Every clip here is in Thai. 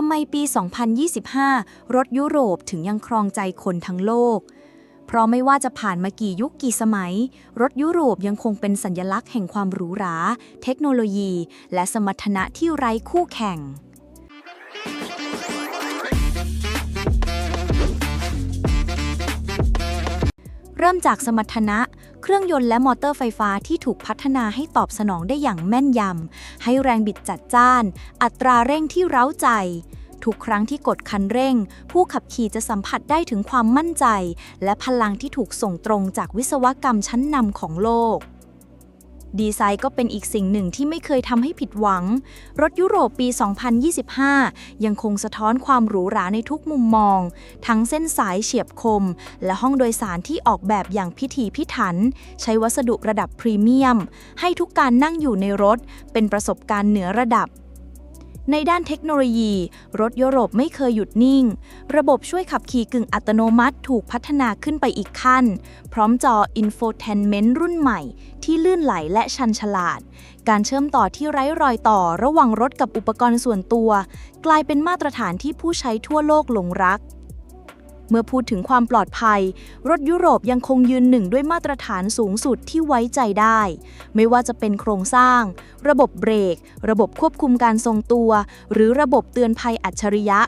ทำไมปี 2025 รถยุโรปถึงยังครองใจคนทั้งโลก เพราะไม่ว่าจะผ่านมากี่ยุคกี่สมัย รถยุโรปยังคงเป็นสัญลักษณ์แห่งความหรูหรา เทคโนโลยี และสมรรถนะที่ไร้คู่แข่งเริ่มจากสมรรถนะ เครื่องยนต์และมอเตอร์ไฟฟ้าที่ถูกพัฒนาให้ตอบสนองได้อย่างแม่นยำ ให้แรงบิดจัดจ้าน อัตราเร่งที่เร้าใจ ทุกครั้งที่กดคันเร่ง ผู้ขับขี่จะสัมผัสได้ถึงความมั่นใจ และพลังที่ถูกส่งตรงจากวิศวกรรมชั้นนำของโลก ดีไซน์ก็เป็นอีกสิ่งหนึ่งที่ไม่เคยทำให้ผิดหวัง รถยุโรปปี 2025 ยังคงสะท้อนความหรูหราในทุกมุมมอง ทั้งเส้นสายเฉียบคม และห้องโดยสารที่ออกแบบอย่างพิถีพิถัน ใช้วัสดุระดับพรีเมียม ให้ทุกการนั่งอยู่ในรถเป็นประสบการณ์เหนือระดับ ในด้านเทคโนโลยี รถยุโรปไม่เคยหยุดนิ่ง ระบบช่วยขับขี่กึ่งอัตโนมัติถูกพัฒนาขึ้นไปอีกขั้น พร้อมจอ Infotainment รุ่นใหม่ ที่ลื่นไหลและชันฉลาด การเชื่อมต่อที่ไร้รอยต่อระหว่างรถกับอุปกรณ์ส่วนตัว กลายเป็นมาตรฐานที่ผู้ใช้ทั่วโลกหลงรัก เมื่อพูดถึงความปลอดภัย รถยุโรปยังคงยืนหนึ่งด้วยมาตรฐานสูงสุดที่ไว้ใจได้ ไม่ว่าจะเป็นโครงสร้าง ระบบเบรก ระบบควบคุมการทรงตัว หรือระบบเตือนภัยอัจฉริยะ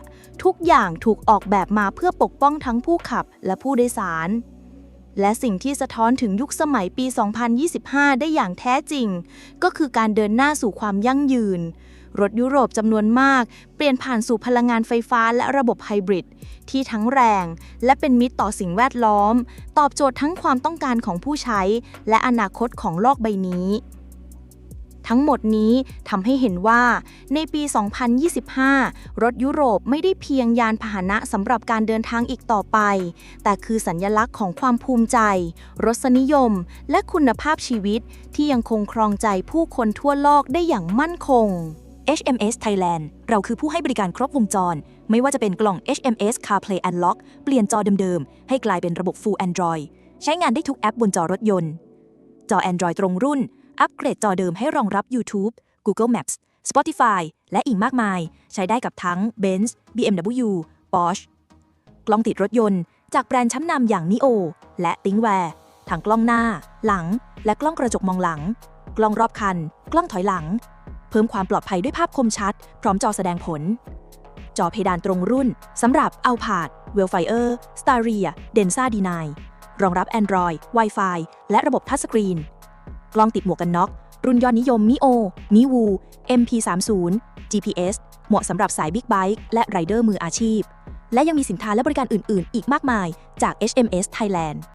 ทุกอย่างถูกออกแบบมาเพื่อปกป้องทั้งผู้ขับและผู้โดยสาร และสิ่งที่สะท้อนถึงยุคสมัยปี 2025 ได้อย่างแท้จริง ก็คือการเดินหน้าสู่ความยั่งยืน รถยุโรปจำนวนมาก เปลี่ยนผ่านสู่พลังงานไฟฟ้าและระบบไฮบริด ที่ทั้งแรง และเป็นมิตรต่อสิ่งแวดล้อม ตอบโจทย์ทั้งความต้องการของผู้ใช้ และอนาคตของโลกใบนี้ ทั้งหมดนี้ทำให้เห็นว่าในปี 2025 รถยุโรปไม่ได้เพียงยานพาหนะสำหรับการเดินทางอีกต่อไป แต่คือสัญลักษณ์ของความภูมิใจ รสนิยม และคุณภาพชีวิตที่ยังคงครองใจผู้คนทั่วโลกได้อย่างมั่นคง HMS Thailand เราคือผู้ให้บริการครบวงจร ไม่ว่าจะเป็นกล่อง HMS CarPlay Unlock เปลี่ยนจอเดิมๆ ให้กลายเป็นระบบ Full Android ใช้งานได้ทุกแอปบนจอรถยนต์ จอ Android ตรงรุ่น อัปเกรดจอเดิมให้รองรับ YouTube Google Maps Spotify และอีกมากมาย ใช้ได้กับทั้ง Benz BMW Porsche กล้องติดรถยนต์ จากแบรนด์ชั้นนำอย่าง NIO และ ThinkWare ทั้งกล้องหน้า หลัง และกล้องกระจกมองหลัง กล้องรอบคัน กล้องถอยหลัง เพิ่มความปลอดภัยด้วยภาพคมชัด พร้อมจอแสดงผล จอเพดานตรงรุ่นสำหรับ a l p a d Wellfire Staria Densa D9 รองรับ Android Wi-Fi และระบบทัชสกรีน กล้องติดหมวกกันน็อก รุ่นยอดนิยม Mio Miwu MP30 GPS เหมาะสำหรับสายบิ๊กไบค์และไรเดอร์มืออาชีพ และยังมีสินค้าและบริการอื่น ๆ อีกมากมายจาก HMS Thailand